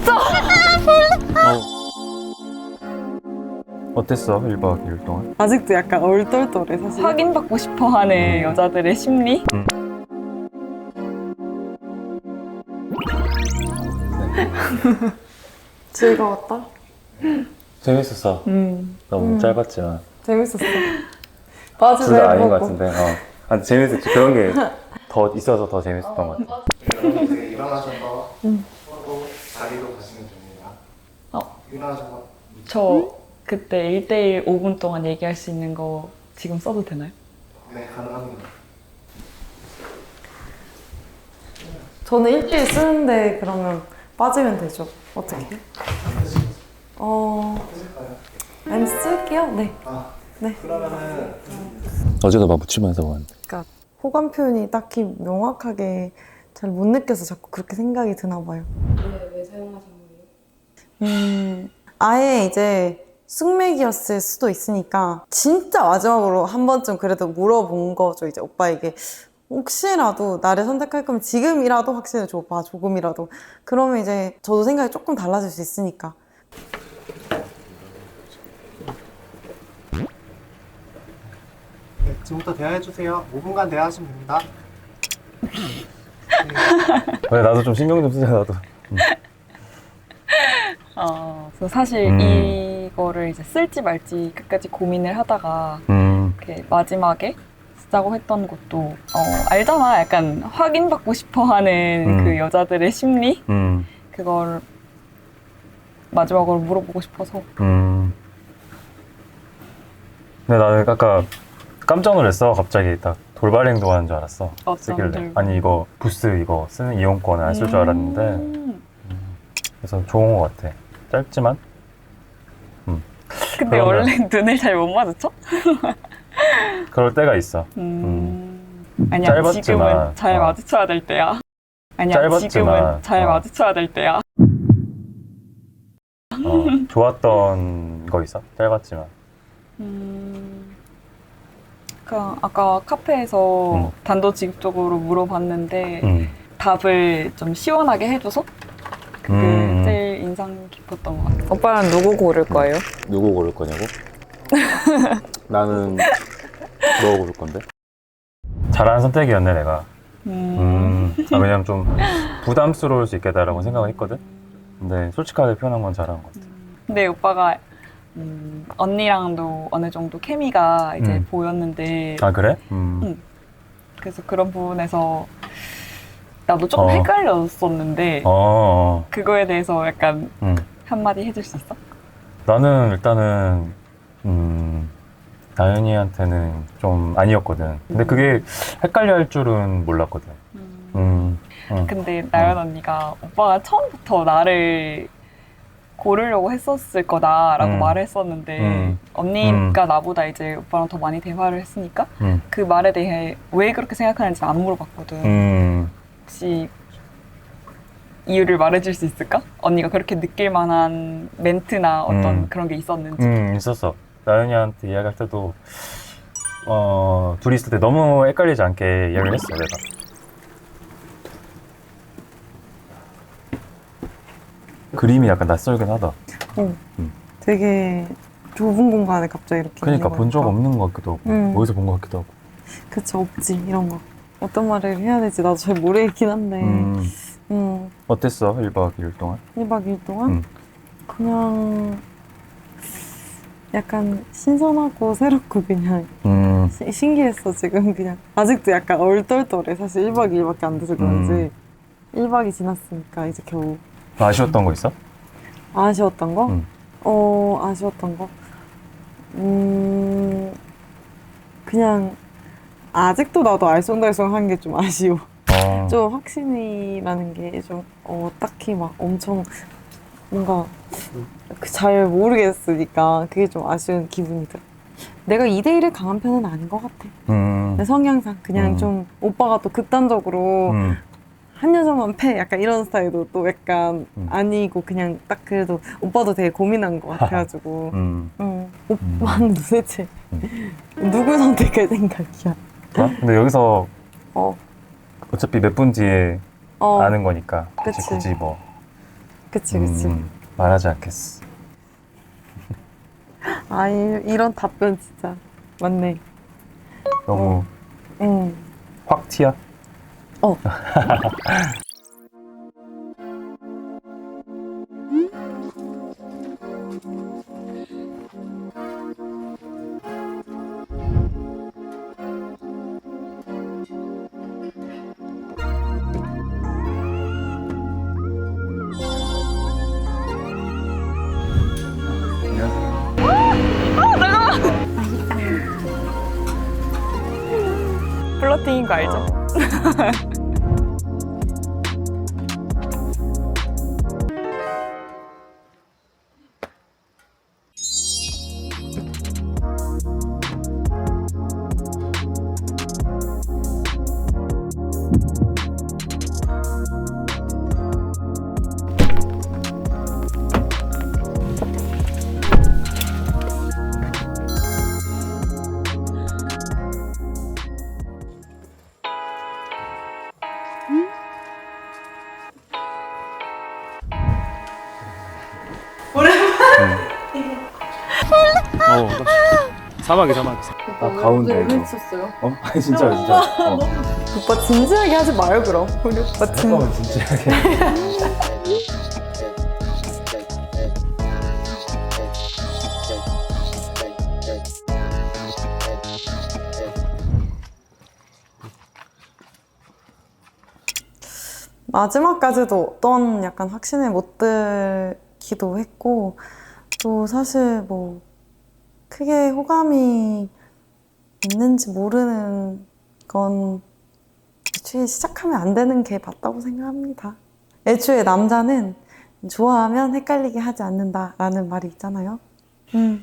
진짜 어. 어땠어? 1박 2일 동안? 아직도 약간 얼떨떨해 사실. 확인받고 싶어 하는 여자들의 심리? 즐거웠다. 재밌었어. 음. 너무 짧았지만. 재밌었어. 바지도 둘다 아닌 것. 같은데. 어. 아, 재밌었지. 그런 게 더 있어서 더 재밌었던 것 같아. 일어나셔서 서로 자리로. 저 그때 1대1 5분 동안 얘기할 수 있는 거 지금 써도 되나요? 네 가능합니다. 저는 일주일 쓰는데 그러면 빠지면 되죠. 어떻게? 어, 아니 쓸게요. 네. 아, 네. 그러면은 어제도 막 묻히면서 왔는데. 그러니까 호감 표현이 딱히 명확하게 잘 못 느껴서 자꾸 그렇게 생각이 드나 봐요. 음, 아예 이제 숙맥이었을 수도 있으니까 진짜 마지막으로 한 번쯤 그래도 물어본 거죠. 이제 오빠에게 혹시라도 나를 선택할 거면 지금이라도 확신을 줘봐 조금이라도 그러면 이제 저도 생각이 조금 달라질 수 있으니까 네, 지금부터 대화해 주세요. 5분간 대화하시면 됩니다. 그래, 나도 좀 신경 좀 쓰자, 나도. 어, 그래서 사실 음. 이거를 이제 쓸지 말지 끝까지 고민을 하다가 음. 이렇게 마지막에 쓰자고 했던 것도 어, 알잖아. 약간 확인받고 싶어하는 음. 그 여자들의 심리 음. 그걸 마지막으로 물어보고 싶어서 음. 근데 나는 아까 깜짝 놀랐어. 갑자기 딱 돌발 행동하는 줄 알았어. 쓰길래. 아니, 이거 부스 이거 쓰는 이용권을 안 쓸 줄 알았는데. 음. 그래서 좋은 것 같아. 짧지만. 근데 그러면- 원래 눈을 잘 못 마주쳐? 그럴 때가 있어. 음. 아니야 짧았지만, 지금은 잘 어. 마주쳐야 될 때야. 아니야 짧았지만, 지금은 잘 어. 마주쳐야 될 때야. 어, 좋았던 거 있어? 짧았지만. 음. 그 아까 카페에서 음. 단도직입적으로 물어봤는데 음. 답을 좀 시원하게 해줘서 음. 인상 깊었던 것 같아. 오빠는 누구 고를 거예요? 누구 고를 거냐고? 나는 너 고를 건데. 잘하는 선택이었네 내가. 음. 음. 아, 왜냐면 좀 부담스러울 수 있겠다라고 생각을 했거든. 근데 솔직하게 표현한 건 잘한 것 같아. 근데 오빠가 음, 언니랑도 어느 정도 케미가 이제 음. 보였는데 아 그래? 음. 음. 그래서 그런 부분에서 나도 조금 어. 헷갈렸었는데 어. 그거에 대해서 약간 음. 한마디 해줄 수 있어? 나는 일단은 음. 나연이한테는 좀 아니었거든. 근데 그게 헷갈려 할 줄은 몰랐거든. 음. 음. 근데 나연 언니가 오빠가 처음부터 나를 고르려고 했었을 거다라고 음. 말을 했었는데 음. 언니가 나보다 이제 오빠랑 더 많이 대화를 했으니까 음. 그 말에 대해 왜 그렇게 생각하는지 안 물어봤거든. 음. 혹시 이유를 말해줄 수 있을까? 언니가 그렇게 느낄 만한 멘트나 어떤 음. 그런 게 있었는지. 음, 있었어. 나연이한테 이야기할 때도 어, 둘이 있을 때 너무 헷갈리지 않게 이야기를 했어, 내가. 그림이 약간 낯설긴 하다. 되게 좁은 공간에 갑자기 이렇게 그러니까 본 적. 없는 것 같기도 하고, 음. 어디서 본 것 같기도 하고. 그쵸 없지 이런 거 어떤 말을 해야 될지 나도 잘 모르겠긴 한데 음, 음, 어땠어? 1박 2일 동안? 1박 2일 동안 음. 그냥 약간 신선하고 새롭고 그냥 음, 시- 신기했어 지금 그냥 아직도 약간 얼떨떨해 사실 1박 2일밖에 안 돼서 그런지 1박이 지났으니까 이제 겨우 아쉬웠던 거 있어? 아쉬웠던 거? 음. 어 아쉬웠던 거? 음 그냥 아직도 나도 알쏭달쏭한 게 좀 아쉬워 어, 좀 확신이라는 게 좀 어, 딱히 막 엄청 뭔가 그 잘 모르겠으니까 그게 좀 아쉬운 기분이 들어. 내가 2대1에 강한 편은 아닌 것 같아. 음, 내 성향상 그냥 음. 좀 오빠가 또 극단적으로 음, 한 여자만 패 약간 이런 스타일도 또 약간 음. 아니고 그냥 딱 그래도 오빠도 되게 고민한 것 같아가지고 음. 응. 오빠는 도대체 누구 선택할 생각이야? 어? 근데 여기서 어, 어차피 몇 분 뒤에 어, 아는 거니까 굳이 그치. 굳이 뭐 그치 그치. 음, 말하지 않겠어. 아 이, 이런 답변 진짜 맞네. 너무 응. 확 튀어. 어. 플러팅인 거 알죠? 사막이 사막. 아 가운데 이거. 했었어요. 어? 아니 진짜 진짜. 어. 오빠 진지하게 하지 마요 그럼. 우리 오빠 진. 잠깐만 진짜. 마지막까지도 어떤 약간 확신을 못 들기도 했고 또 사실 뭐 크게 호감이 있는지 모르는 건 애초에 시작하면 안 되는 게 맞다고 생각합니다. 애초에 남자는 좋아하면 헷갈리게 하지 않는다라는 말이 있잖아요. 음.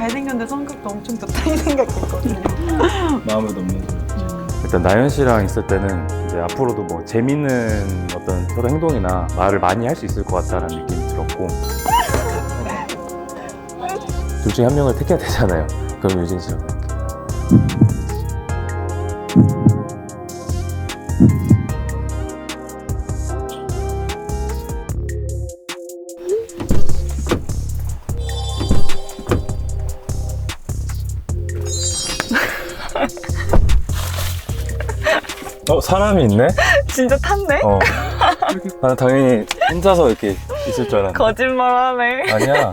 잘생겼는데 성격도 엄청 좋다 이 생각했거든요. 마음을 넘는 일단 나연 씨랑 있을 때는 이제 앞으로도 뭐 재밌는 어떤 서로 행동이나 말을 많이 할 수 있을 것 같다는 느낌이 들었고 둘 중에 한 명을 택해야 되잖아요. 그럼 유진 씨요. 어 사람이 있네? 진짜 탔네? 어. 나는 당연히 혼자서 이렇게 있을 줄 알았는데. 거짓말하네. 아니야.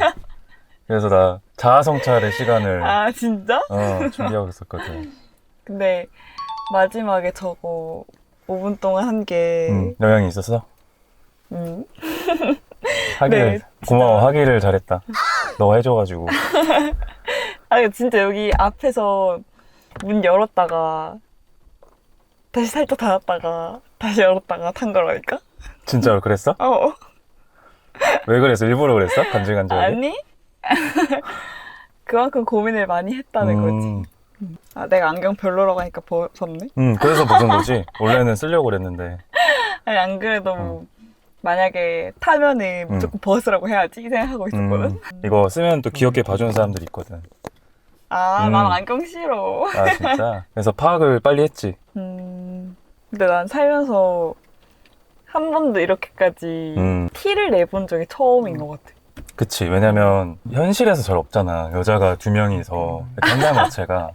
그래서 나 자아 성찰의 시간을 아 진짜? 어, 준비하고 있었거든. 근데 마지막에 저거 5분 동안 한 게 음, 영향이 있었어? 음. 하기를 네, 고마워 하기를 잘했다. 너 해줘가지고. 아 진짜 여기 앞에서 문 열었다가 다시 살짝 닫았다가 다시 열었다가 탄 거라니까? 진짜로 그랬어? 어 왜 그랬어? 일부러 그랬어? 간질간질하게? 아니? 그만큼 고민을 많이 했다는 거지. 음, 아 내가 안경 별로라고 하니까 벗었네? 음, 그래서 벗은 거지. 원래는 쓰려고 그랬는데. 아니 안 그래도 뭐 만약에 타면은 무조건 벗으라고 해야지 생각하고 있었거든. 음, 이거 쓰면 또 귀엽게 봐주는 사람들이 있거든. 아, 음. 난 안경 싫어. 아 진짜? 그래서 파악을 빨리 했지. 음, 근데 난 살면서 한 번도 이렇게까지 음. 티를 내본 적이 처음인 것 같아. 그치. 왜냐면 현실에서 잘 없잖아. 여자가 두 명이서 이렇게 한달 자체가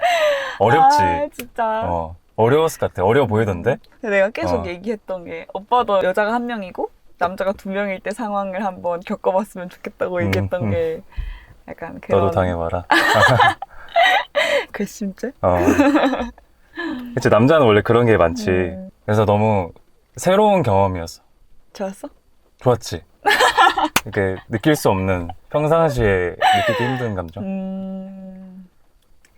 어렵지. 아, 진짜. 어, 어려웠을 것 같아. 어려워 보이던데? 근데 내가 계속 어. 얘기했던 게 오빠도 여자가 한 명이고 남자가 두 명일 때 상황을 한번 겪어봤으면 좋겠다고 음, 얘기했던 음. 게 약간 그런 너도 당해봐라. 괘씸죄? 어. 그치, 남자는 원래 그런 게 많지. 음. 그래서 너무 새로운 경험이었어. 좋았어? 좋았지. 이렇게 느낄 수 없는 평상시에 느끼기 힘든 감정. 음,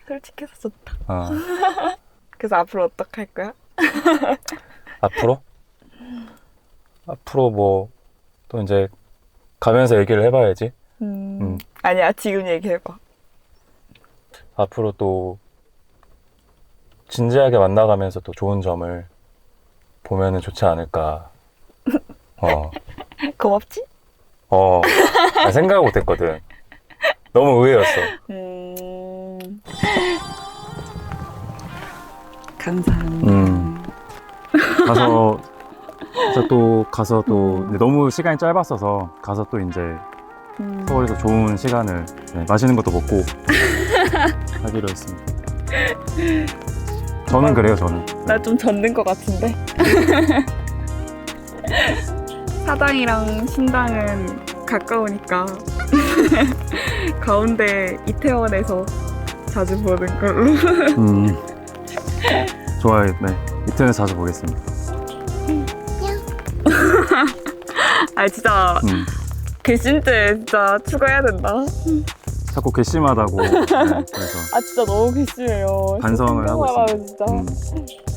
솔직해서 좋다. 어. 그래서 앞으로 어떻게 할 거야? 앞으로? 앞으로 뭐, 또 이제 가면서 얘기를 해봐야지. 음, 음. 아니야 지금 얘기해봐. 앞으로 또 진지하게 만나가면서 또 좋은 점을 보면은 좋지 않을까. 어, 고맙지? 어, 나 생각 못 했거든. 너무 의외였어. 음... 감사합니다. 음. 가서 그래서 또 가서 또 근데 너무 시간이 짧았어서 가서 또 이제 음. 서울에서 좋은 시간을 네, 맛있는 것도 먹고 하기로 했습니다. 저는 그래요, 저는. 나 좀 젖는 것 같은데. 사당이랑 신당은 가까우니까 가운데 이태원에서 자주 보는 걸로. 음. 좋아요, 네. 이틀에서 자주 보겠습니다. 아 진짜 음. 괘씸죄 진짜 추가해야 된다. 자꾸 괘씸하다고. 네, 그래서 아 진짜 너무 괘씸해요. 반성을 하고 있습니다. 진짜. 음.